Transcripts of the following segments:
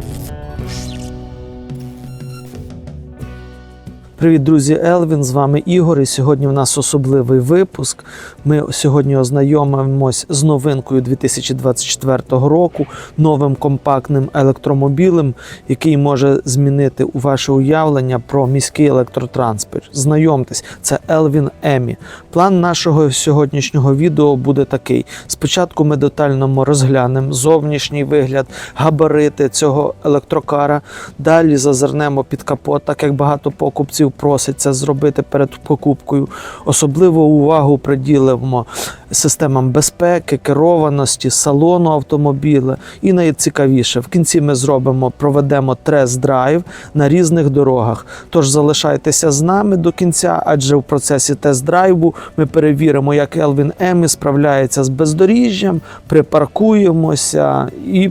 Peace. Привіт, друзі! Елвін. З вами Ігор. І сьогодні в нас особливий випуск. Ми сьогодні ознайомимось з новинкою 2024 року, новим компактним електромобілем, який може змінити ваше уявлення про міський електротранспорт. Знайомтесь, це Елвін Емі. План нашого сьогоднішнього відео буде такий: спочатку ми детально розглянемо зовнішній вигляд, габарити цього електрокара. Далі зазирнемо під капот, так як багато покупців просить це зробити перед покупкою. Особливу увагу приділимо системам безпеки, керованості, салону автомобіля. І найцікавіше, в кінці ми зробимо, проведемо тест-драйв на різних дорогах. Тож залишайтеся з нами до кінця, адже в процесі тест-драйву ми перевіримо, як Елвін Емі справляється з бездоріжжям, припаркуємося і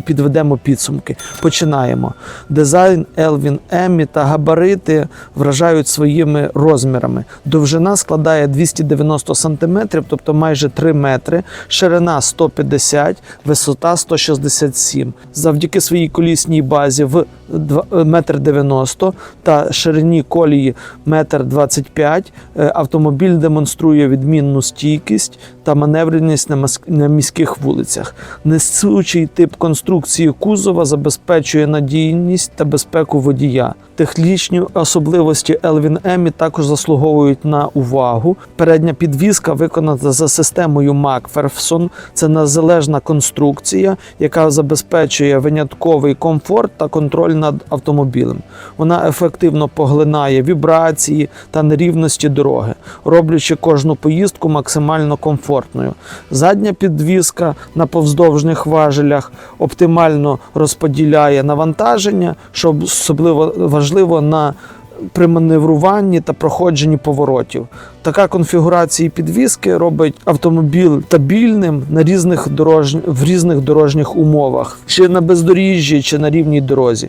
підведемо підсумки. Починаємо. Дизайн Елвін Емі та габарити вражають своїми розмірами. Довжина складає 290 см, тобто майже 3 метри, ширина 150, висота 167. Завдяки своїй колісній базі в 1,90 м та ширині колії 1,25 м е, автомобіль демонструє відмінну стійкість та маневреність на міських вулицях. Несучий тип конструкції кузова забезпечує надійність та безпеку водія. Технічні особливості Elvin Емі також заслуговують на увагу. Передня підвізка виконана за системою Макферсон. Це незалежна конструкція, яка забезпечує винятковий комфорт та контроль над автомобілем. Вона ефективно поглинає вібрації та нерівності дороги, роблячи кожну поїздку максимально комфортною. Задня підвізка на повздовжних важелях оптимально розподіляє навантаження, що особливо важливо на при маневруванні та проходженні поворотів. Така конфігурація підвіски робить автомобіль стабільним на різних дорож... в різних дорожніх умовах, чи на бездоріжжі, чи на рівній дорозі.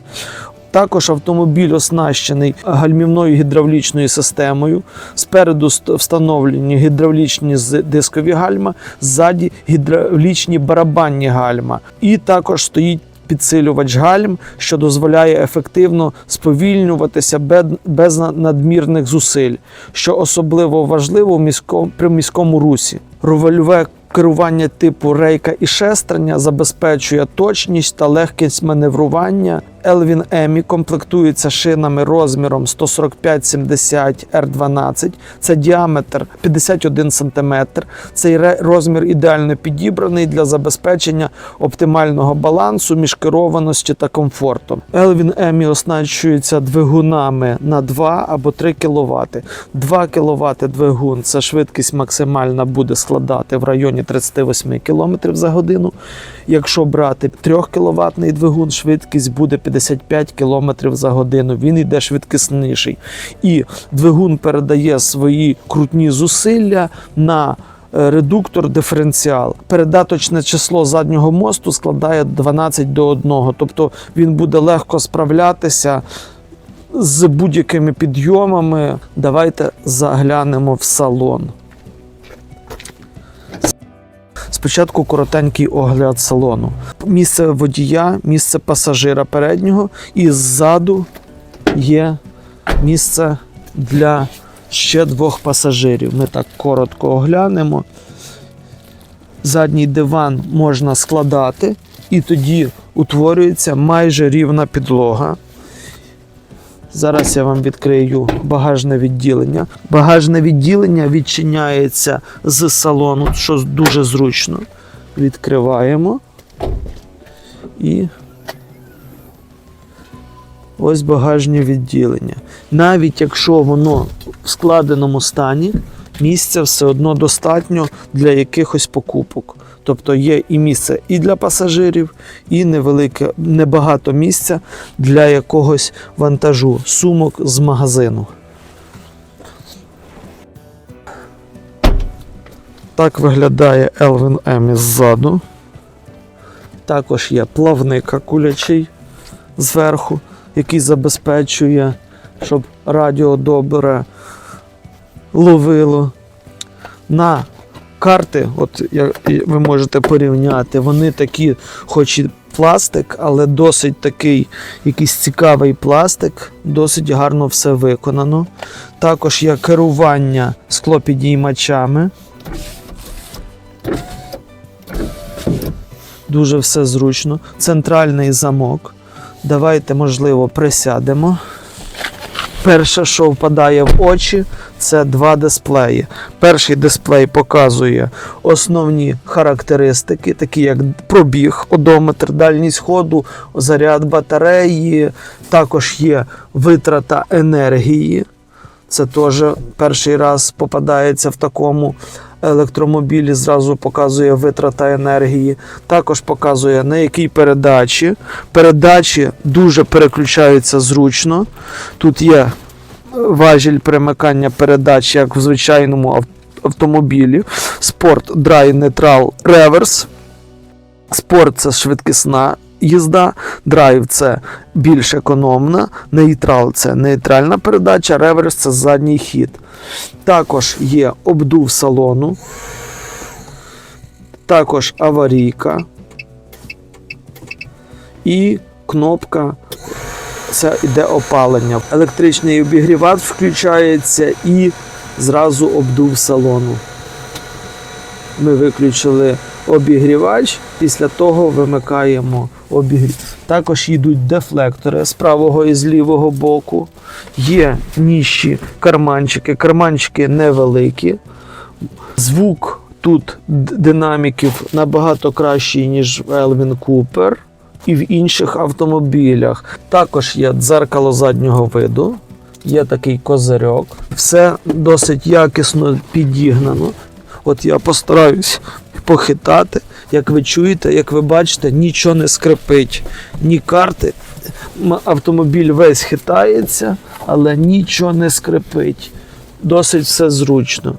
Також автомобіль оснащений гальмівною гідравлічною системою. Спереду встановлені гідравлічні дискові гальма, ззаді гідравлічні барабанні гальма. І також стоїть підсилювач гальм, що дозволяє ефективно сповільнюватися без надмірних зусиль, що особливо важливо при міському русі. Рульове керування типу рейка і шестерня забезпечує точність та легкість маневрування. Elvin Емі комплектується шинами розміром 145-70 R12. Це діаметр 51 см. Цей розмір ідеально підібраний для забезпечення оптимального балансу між керованістю та комфортом. Elvin Емі оснащується двигунами на 2 або 3 кВт. 2 кВт двигун це швидкість максимальна буде складати в районі 38 км за годину. Якщо брати 3 кВт двигун, швидкість буде 55 км за годину. Він йде швидкісніший. І двигун передає свої крутні зусилля на е, редуктор диференціал. Передаточне число заднього мосту складає 12 до 1, тобто він буде легко справлятися з будь-якими підйомами. Давайте заглянемо в салон. Спочатку коротенький огляд салону. Місце водія, місце пасажира переднього, і ззаду є місце для ще двох пасажирів. Ми так коротко оглянемо. Задній диван можна складати, і тоді утворюється майже рівна підлога. Зараз я вам відкрию багажне відділення. Багажне відділення відчиняється з салону, що дуже зручно. Відкриваємо. І ось багажне відділення. Навіть якщо воно в складеному стані, місця все одно достатньо для якихось покупок. Тобто є і місце і для пасажирів, і невелике, небагато місця для якогось вантажу, сумок з магазину. Так виглядає Elvin Емі ззаду. Також є плавник акулячий зверху, який забезпечує, щоб радіо добре ловило. На карти, от я- і ви можете порівняти, вони такі, хоч і пластик, але досить такий якийсь цікавий пластик, досить гарно все виконано. Також є керування склопідіймачами. Дуже все зручно. Центральний замок. Давайте, можливо, присядемо. Перше, що впадає в очі, це два дисплеї. Перший дисплей показує основні характеристики, такі як пробіг, одометр, дальність ходу, заряд батареї. Також є витрата енергії. Це теж перший раз попадається в такому електромобілі, зразу показує витрата енергії. Також показує на якій передачі. Передачі дуже переключаються зручно. Тут є важіль перемикання передач, як в звичайному автомобілі. Спорт, драй, нейтрал, реверс. Спорт це швидкісна їзда, драйв це більш економна, нейтрал це нейтральна передача, реверс це задній хід. Також є обдув салону, також аварійка і кнопка. Це йде опалення. Електричний обігрівач включається і зразу обдув салону. Ми виключили обігрівач, після того вимикаємо обігрів. Також йдуть дефлектори з правого і з лівого боку. Є ніші карманчики. Карманчики невеликі. Звук тут динаміків набагато кращий, ніж в Elvin Cooper і в інших автомобілях. Також є дзеркало заднього виду, є такий козирьок. Все досить якісно підігнано. От я постараюсь похитати. Як ви чуєте, як ви бачите, нічого не скрипить, ні карти. Автомобіль весь хитається, але нічого не скрипить. Досить все зручно.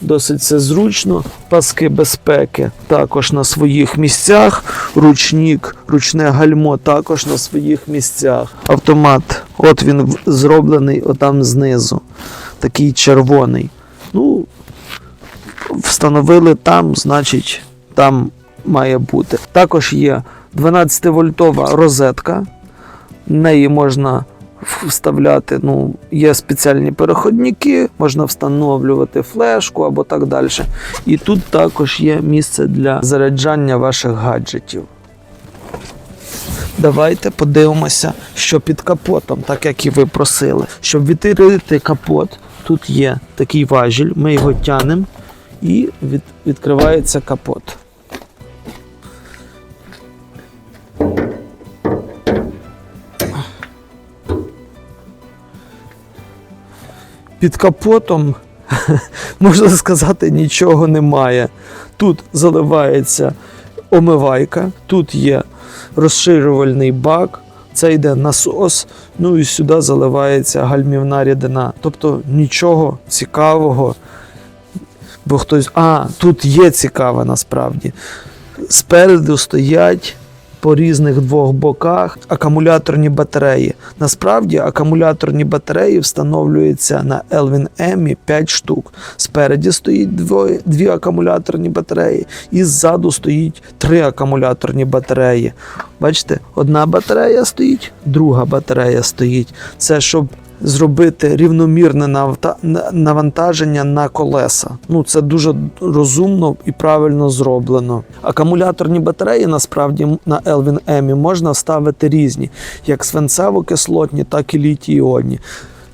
Досить все зручно. Паски безпеки також на своїх місцях. Ручник, ручне гальмо також на своїх місцях. Автомат, от він зроблений отам знизу. Такий червоний. Ну, встановили там, значить, там має бути. Також є 12-вольтова розетка. Неї можна вставляти, ну, є спеціальні переходники, можна встановлювати флешку або так далі. І тут також є місце для заряджання ваших гаджетів. Давайте подивимося, що під капотом, так як і ви просили. Щоб відкрити капот, тут є такий важіль, ми його тянемо і від, відкривається капот. Під капотом, можна сказати, нічого немає. Тут заливається омивайка, тут є розширювальний бак, це йде насос, ну і сюди заливається гальмівна рідина. Тобто нічого цікавого. Бо хтось. А, тут є цікаве насправді. Спереду стоять по різних двох боках акумуляторні батареї. Насправді акумуляторні батареї встановлюються на Elvin Emmy 5 штук. Спереді стоїть двоє, дві акумуляторні батареї, і ззаду стоїть три акумуляторні батареї. Бачите, одна батарея стоїть, друга батарея стоїть. Це щоб зробити рівномірне навантаження на колеса. Ну це дуже розумно і правильно зроблено. Акумуляторні батареї насправді на Elvin Emmy можна ставити різні, як свинцево-кислотні, так і літій-іонні.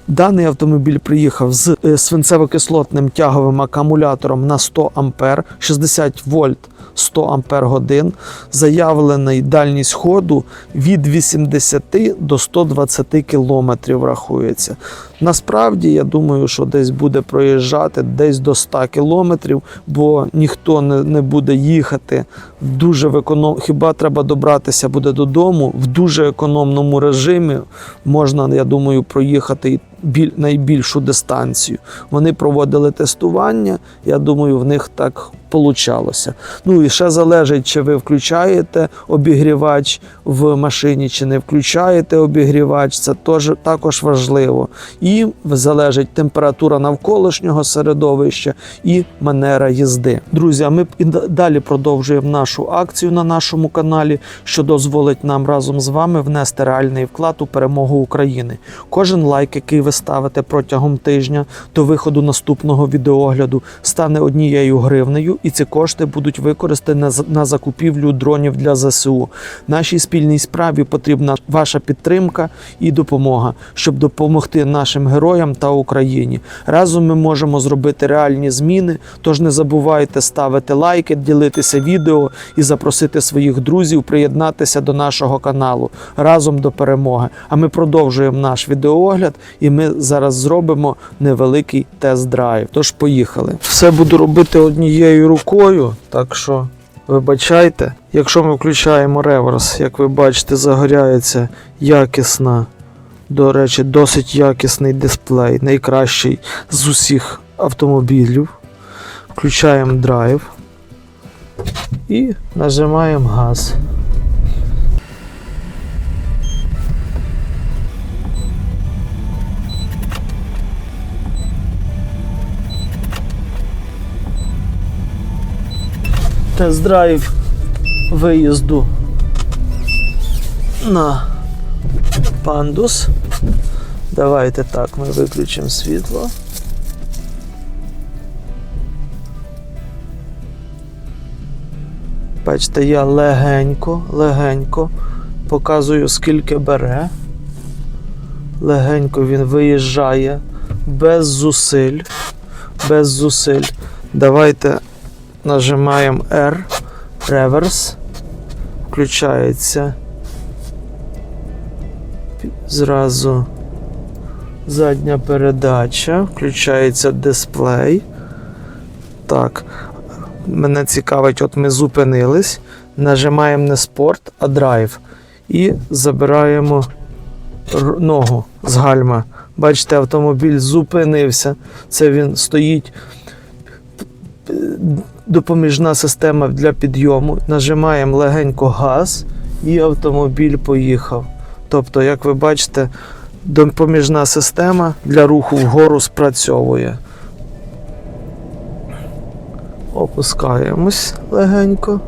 Даний автомобіль приїхав з е, свинцево-кислотним тяговим акумулятором на 100 А, 60 вольт 100 Ампер годин. Заявлений дальність ходу від 80 до 120 кілометрів рахується. Насправді, я думаю, що десь буде проїжджати десь до 100 кілометрів, бо ніхто не, не буде їхати дуже в економ... Хіба треба добратися буде додому в дуже економному режимі. Можна, я думаю, проїхати і біль, найбільшу дистанцію. Вони проводили тестування. Я думаю, в них так получалося. Ну і ще залежить, чи ви включаєте обігрівач в машині, чи не включаєте обігрівач. Це теж також важливо. І залежить температура навколишнього середовища і манера їзди. Друзі, ми і далі продовжуємо нашу акцію на нашому каналі, що дозволить нам разом з вами внести реальний вклад у перемогу України. Кожен лайк, який ви ставите протягом тижня до виходу наступного відеогляду, стане однією гривнею, і ці кошти будуть використані на закупівлю дронів для ЗСУ. Нашій спільній справі потрібна ваша підтримка і допомога, щоб допомогти нашим героям та Україні. Разом ми можемо зробити реальні зміни. Тож не забувайте ставити лайки, ділитися відео і запросити своїх друзів приєднатися до нашого каналу разом до перемоги. А ми продовжуємо наш відеоогляд, і ми зараз зробимо невеликий тест-драйв. Тож поїхали. Все буду робити однією рукою, так що. Вибачайте, якщо ми включаємо реверс, як ви бачите, загоряється якісна, до речі, досить якісний дисплей, найкращий з усіх автомобілів. Включаємо драйв і нажимаємо газ. Тест-драйв виїзду на пандус. Давайте так, ми виключимо світло. Бачите, я легенько, легенько показую, скільки бере. Легенько він виїжджає без зусиль. Без зусиль. Давайте нажимаємо R, реверс. Включається. Зразу задня передача, включається дисплей. Так, мене цікавить, от ми зупинились, нажимаємо не спорт, а драйв. І забираємо ногу з гальма. Бачите, автомобіль зупинився. Це він стоїть. Допоміжна система для підйому. Нажимаємо легенько газ, і автомобіль поїхав. Тобто, як ви бачите, допоміжна система для руху вгору спрацьовує. Опускаємось легенько.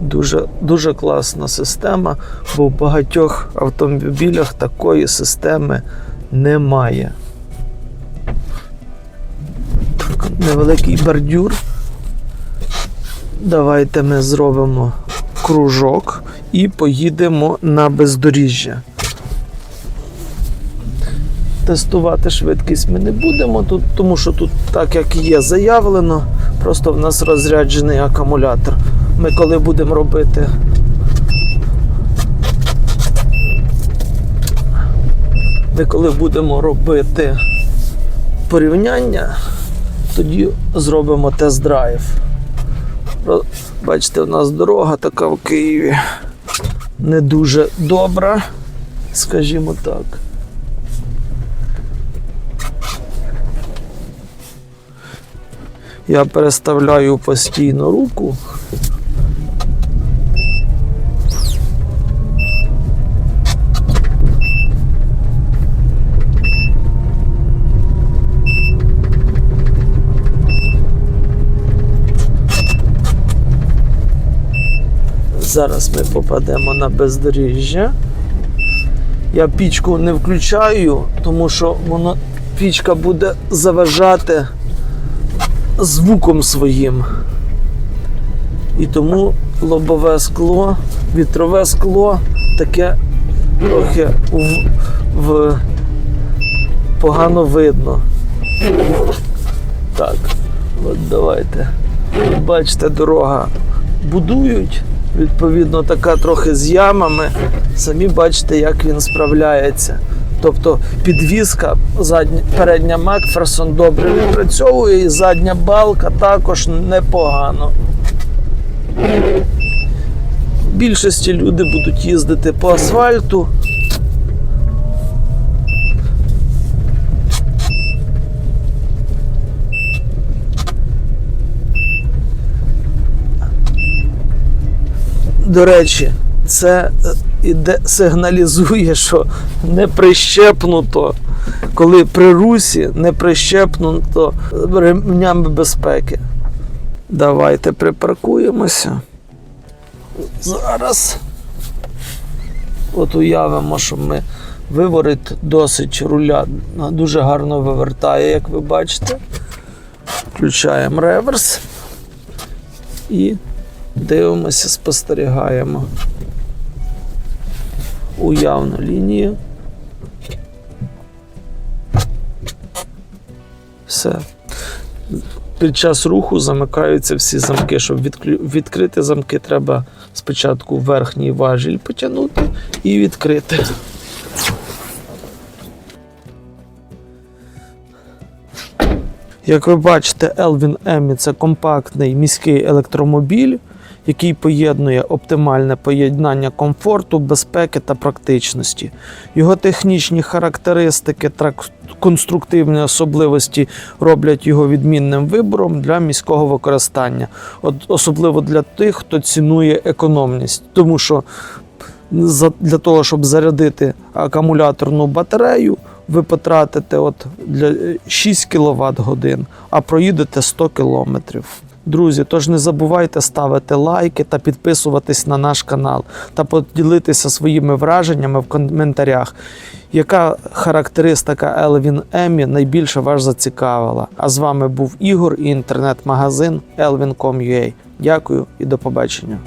Дуже, дуже класна система, бо в багатьох автомобілях такої системи немає. Невеликий бордюр. Давайте ми зробимо кружок і поїдемо на бездоріжжя. Тестувати швидкість ми не будемо, тут, тому що тут, так як є заявлено, просто в нас розряджений акумулятор. Ми коли будемо робити. Ми коли будемо робити порівняння, тоді зробимо тест-драйв. Бачите, у нас дорога така в Києві не дуже добра, скажімо так. Я переставляю постійно руку. Зараз ми попадемо на бездоріжжя. Я пічку не включаю, тому що воно пічка буде заважати звуком своїм. І тому лобове скло, вітрове скло таке трохи в, в погано видно. Так, от давайте. Бачите, дорога будують. Відповідно, така трохи з ямами. Самі бачите, як він справляється. Тобто підвізка, задня, передня Макферсон добре відпрацьовує, і задня балка також непогано. Більшості люди будуть їздити по асфальту. До речі, це е, іде, сигналізує, що не прищепнуто, коли при русі не прищепнуто ремнями безпеки. Давайте припаркуємося. Зараз. От уявимо, що ми виворіт досить руля дуже гарно вивертає, як ви бачите. Включаємо реверс і дивимося, спостерігаємо уявну лінію. Все. Під час руху замикаються всі замки. Щоб відкрити замки, треба спочатку верхній важіль потягнути і відкрити. Як ви бачите, Elvin Emmy – це компактний міський електромобіль, який поєднує оптимальне поєднання комфорту, безпеки та практичності. Його технічні характеристики та конструктивні особливості роблять його відмінним вибором для міського використання, особливо для тих, хто цінує економність, тому що для того, щоб зарядити акумуляторну батарею, ви потратите от для е, 6 кВт годин, а проїдете 100 кілометрів. Друзі, тож не забувайте ставити лайки та підписуватись на наш канал та поділитися своїми враженнями в коментарях. Яка характеристика Елвін Емі найбільше вас зацікавила? А з вами був Ігор і інтернет-магазин elvin.com.ua. Дякую і до побачення.